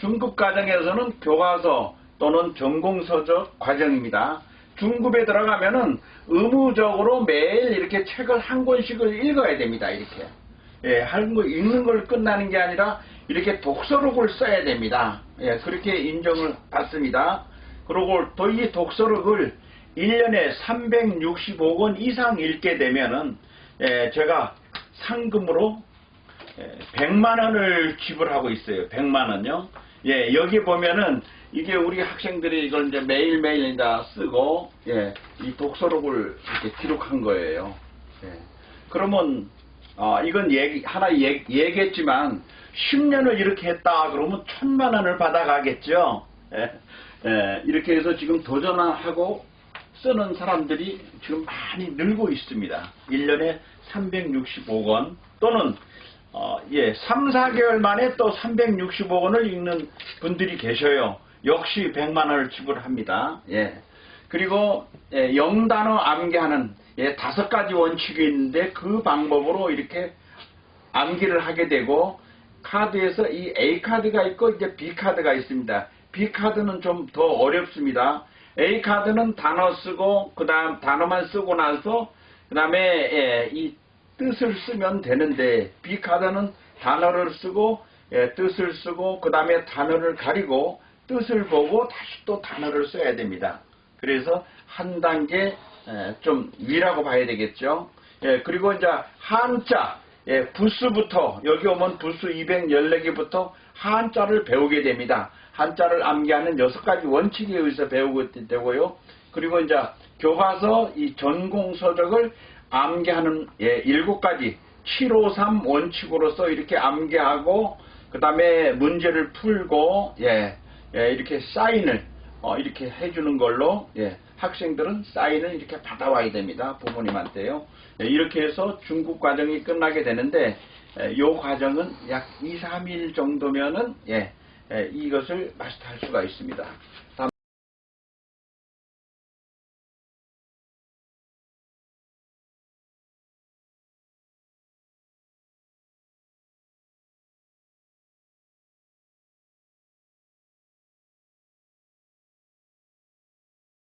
중급 과정에서는 교과서 또는 전공서적 과정입니다. 중급에 들어가면은 의무적으로 매일 이렇게 책을 한 권씩을 읽어야 됩니다. 이렇게. 예, 한거 읽는 걸 끝나는 게 아니라 이렇게 독서록을 써야 됩니다. 예, 그렇게 인정을 받습니다. 그리고 또 이 독서록을 1년에 365권 이상 읽게 되면은 예, 제가 상금으로 예, 100만 원을 지불하고 있어요. 100만 원요. 예, 여기 보면은 이게 우리 학생들이 이걸 이제 매일매일 이제 쓰고 예, 이 독서록을 이렇게 기록한 거예요. 예. 그러면 어, 이건 얘기 하나 얘기, 얘기했지만 10년을 이렇게 했다 그러면 천만 원을 받아가겠죠. 예, 예, 이렇게 해서 지금 도전하고 쓰는 사람들이 지금 많이 늘고 있습니다. 1년에 365권 또는 어, 예, 3, 4개월 만에 또 365권을 읽는 분들이 계셔요. 역시 100만 원을 지불합니다. 예. 그리고 예, 영단어 암기하는 예, 다섯 가지 원칙이 있는데 그 방법으로 이렇게 암기를 하게 되고 카드에서 이 A 카드가 있고 이제 B 카드가 있습니다. B 카드는 좀 더 어렵습니다. A 카드는 단어 쓰고 그 다음 단어만 쓰고 나서 그 다음에 예, 이 뜻을 쓰면 되는데 B 카드는 단어를 쓰고 예, 뜻을 쓰고 그 다음에 단어를 가리고 뜻을 보고 다시 또 단어를 써야 됩니다. 그래서 한 단계 예, 좀 위라고 봐야 되겠죠. 예, 그리고 이제 한자 예, 부수부터 여기 오면 부수 214개부터 한자를 배우게 됩니다. 한자를 암기하는 여섯 가지 원칙에 의해서 배우게 되고요. 그리고 이제 교과서 이 전공 서적을 암기하는 예, 일곱 가지 753 원칙으로서 이렇게 암기하고 그 다음에 문제를 풀고 예, 예, 이렇게 사인을 어, 이렇게 해주는 걸로 예, 학생들은 사인을 이렇게 받아와야 됩니다. 부모님한테요. 예, 이렇게 해서 중급 과정이 끝나게 되는데 예, 이 과정은 약 2, 3일 정도면은 예, 예, 이것을 마스터할 수가 있습니다.